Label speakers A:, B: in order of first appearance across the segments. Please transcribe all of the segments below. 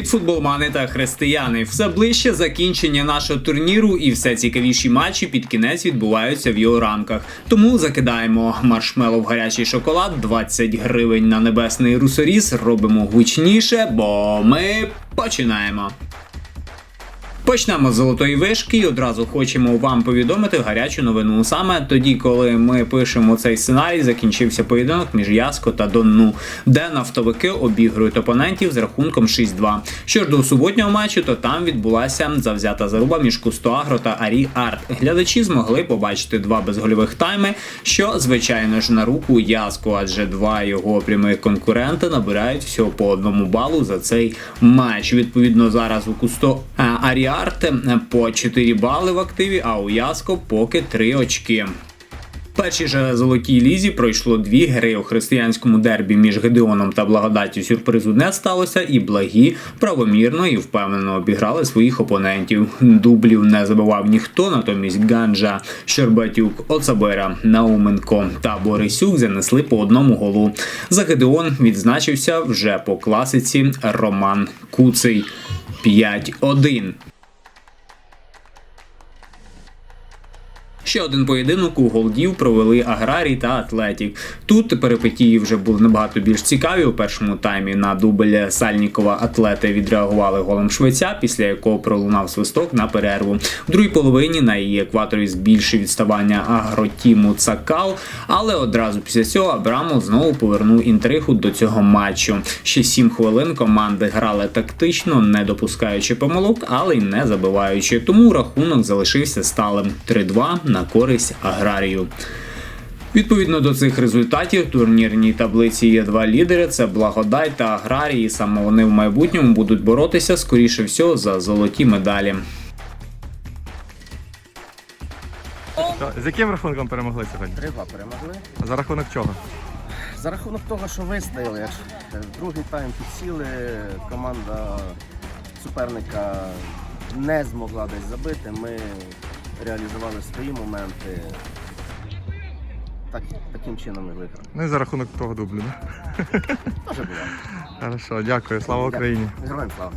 A: Привіт, футболмани та християни! Все ближче закінчення нашого турніру і все цікавіші матчі під кінець відбуваються в його рамках. Тому закидаємо маршмело в гарячий шоколад, 20 гривень на небесний русоріз. Робимо гучніше, бо ми починаємо. Почнемо з золотої вишки і одразу хочемо вам повідомити гарячу новину. Саме тоді, коли ми пишемо цей сценарій, закінчився поєдинок між Яско та Донну, де нафтовики обігрують опонентів з рахунком 6-2. Що ж до суботнього матчу, то там відбулася завзята заруба між Кустоагро та Арі Арт. Глядачі змогли побачити два безгольових тайми, що звичайно ж на руку Яско, адже два його прямих конкуренти набирають всього по одному балу за цей матч. Відповідно, зараз у Кусто а, Аріарт по 4 бали в активі, а у Яско поки 3 очки. В першій же золотій лізі пройшло дві гри у християнському дербі між Гедеоном та Благодаттю сюрпризу не сталося, і благі правомірно і впевнено обіграли своїх опонентів. Дублів не забивав ніхто, натомість Ганджа, Щербатюк, Оцабера, Науменко та Борисюк занесли по одному голу. За Гедеон відзначився вже по класиці Роман Куций 5-1. Ще один поєдинок у голдів провели Аграрій та Атлетік. Тут перипетії вже були набагато більш цікаві. У першому таймі на дубль Сальнікова атлети відреагували голом швеця, після якого пролунав свисток на перерву. У другій половині на її екваторі збільшив відставання агротіму Цакал, але одразу після цього Абрамов знову повернув інтригу до цього матчу. Ще сім хвилин команди грали тактично, не допускаючи помилок, але й не забиваючи. Тому рахунок залишився сталим 3-2 на користь аграрію. Відповідно до цих результатів, в турнірній таблиці є два лідери: це Благодай та Аграрій. Саме вони в майбутньому будуть боротися, скоріше всього, за золоті медалі.
B: З яким рахунком перемогли сьогодні?
C: Три-два перемогли.
B: За рахунок чого?
C: За рахунок того, що вистояли, другий тайм підсіли, команда суперника не змогла десь забити. Ми реалізували свої моменти. Так, таким чином і виграли.
B: Ну і за рахунок того дублю. Да?
C: Тоже було.
B: Хорошо, дякую, слава Україні.
C: Героям слава.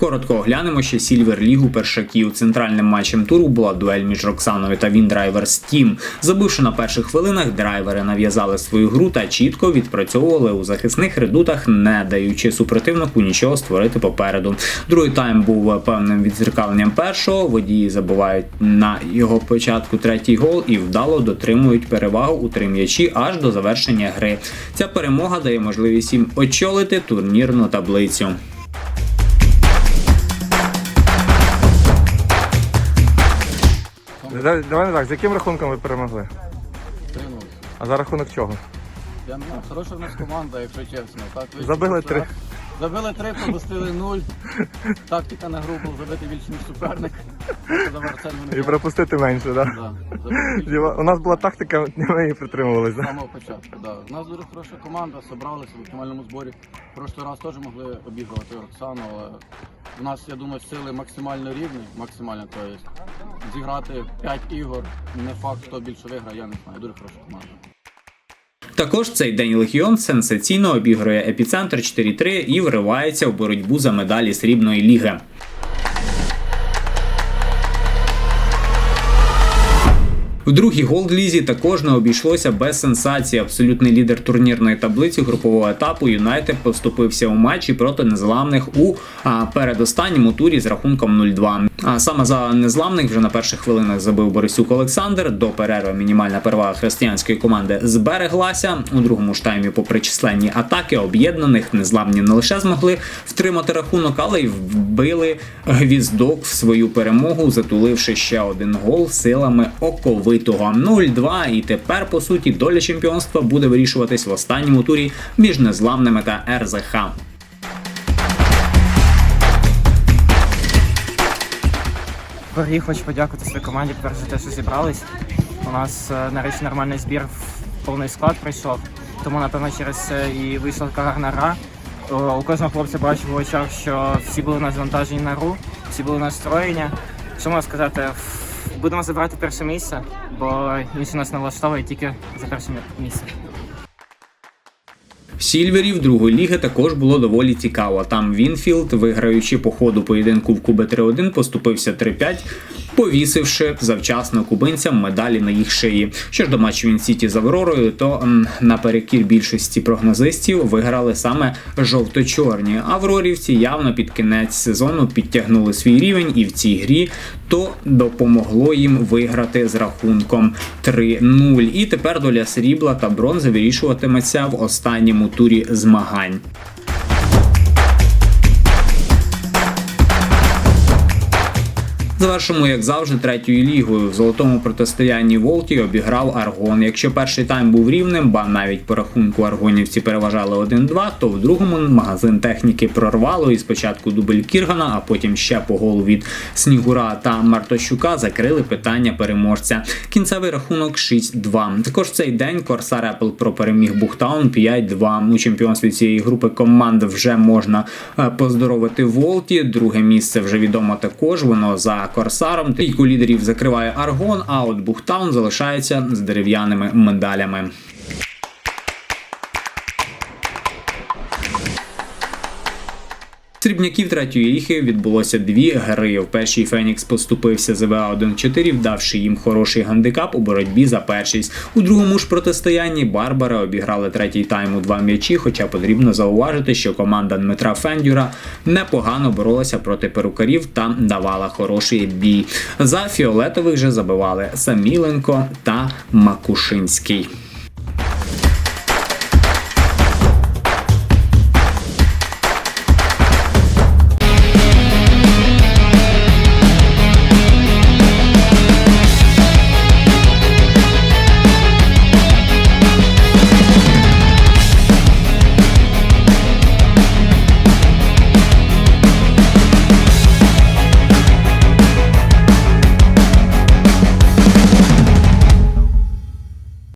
A: Коротко оглянемо ще Сільвер Лігу першаків. Центральним матчем туру була дуель між Роксаною та Віндрайвер Стім. Забивши на перших хвилинах, драйвери нав'язали свою гру та чітко відпрацьовували у захисних редутах, не даючи супротивнику нічого створити попереду. Другий тайм був певним відзеркаленням першого. Водії забувають на його початку третій гол і вдало дотримують перевагу у три м'ячі аж до завершення гри. Ця перемога дає можливість їм очолити турнірну таблицю.
B: Давай давай не так, з яким рахунком ви перемогли?
D: 3-0.
B: А за рахунок чого?
D: Я не знаю, хороша в нас команда, якщо чесно. Так, ви
B: Забили три.
D: Забили три, пропустили нуль. Тактика на гру був забити більше, ніж суперник.
B: І пропустити менше, так? Да?
D: да, забили більше
B: У нас була тактика, ми її притримувалися.
D: з самого початку. Да. У нас дуже хороша команда, зібралися в оптимальному зборі. Прошлий раз теж могли обігрувати Роксану, але у нас, я думаю, сили максимально рівні, максимально, тобто зіграти 5 ігор, не факт, хто більше виграє, я не знаю. Дуже хороша команда.
A: Також цей день Легіон сенсаційно обігрує епіцентр 4-3 і вривається в боротьбу за медалі срібної ліги. В другій голд-лізі також не обійшлося без сенсації. Абсолютний лідер турнірної таблиці групового етапу Юнайтед поступився у матчі проти незламних у а, передостанньому турі з рахунком 0-2. А саме за незламних вже на перших хвилинах забив Борисюк Олександр. До перерви мінімальна перевага християнської команди збереглася. У другому ж таймі, попри численні атаки об'єднаних, незламні не лише змогли втримати рахунок, але й вбили гвіздок в свою перемогу, затуливши ще один гол силами оковитого 0-2. І тепер, по суті, доля чемпіонства буде вирішуватись в останньому турі між незламними та РЗХ.
E: Взагалі хочу подякувати своїй команді перше за те, що зібрались. У нас е, нарешті нормальний збір, в повний склад прийшов. Тому, напевно, через це і вийшла така гарна гра. У кожного хлопця бачив в очах, що всі були навантажені на гру, всі були настроєні. Що можна сказати? Будемо забирати перше місце, бо інші нас не влаштовує тільки за перше місце.
A: Сільверів другої ліги також було доволі цікаво. Там Вінфілд, виграючи по ходу поєдинку в Кубе 3-1, поступився 3-5, повісивши завчасно кубинцям медалі на їх шиї. Що ж до матчу Він-Сіті з Авророю, то наперекір більшості прогнозистів виграли саме жовто-чорні. Аврорівці явно під кінець сезону підтягнули свій рівень і в цій грі то допомогло їм виграти з рахунком 3-0. І тепер доля срібла та бронзи вирішуватиметься в останньому турі змагань. Завершимо, як завжди, третьою лігою. В золотому протистоянні Волті обіграв Аргон. Якщо перший тайм був рівним, ба навіть по рахунку аргонівці переважали 1-2, то в другому магазин техніки прорвало і спочатку дубль Кіргана, а потім ще по голу від Снігура та Мартощука закрили питання переможця. Кінцевий рахунок 6-2. Також в цей день Корсар Apple про переміг Бухтаун 5-2. У чемпіонстві цієї групи команд вже можна е, поздоровити Волті. Друге місце вже відомо також. Воно за Корсаром. Трійку лідерів закриває Аргон, а от Бухтаун залишається з дерев'яними медалями. Срібняків третьої ліги відбулося дві гри. В першій Фенікс поступився ЗВА 1-4, вдавши їм хороший гандикап у боротьбі за першість. У другому ж протистоянні Барбари обіграли третій тайм у два м'ячі, хоча потрібно зауважити, що команда Дмитра Фендюра непогано боролася проти перукарів та давала хороший бій. За фіолетових же забивали Саміленко та Макушинський.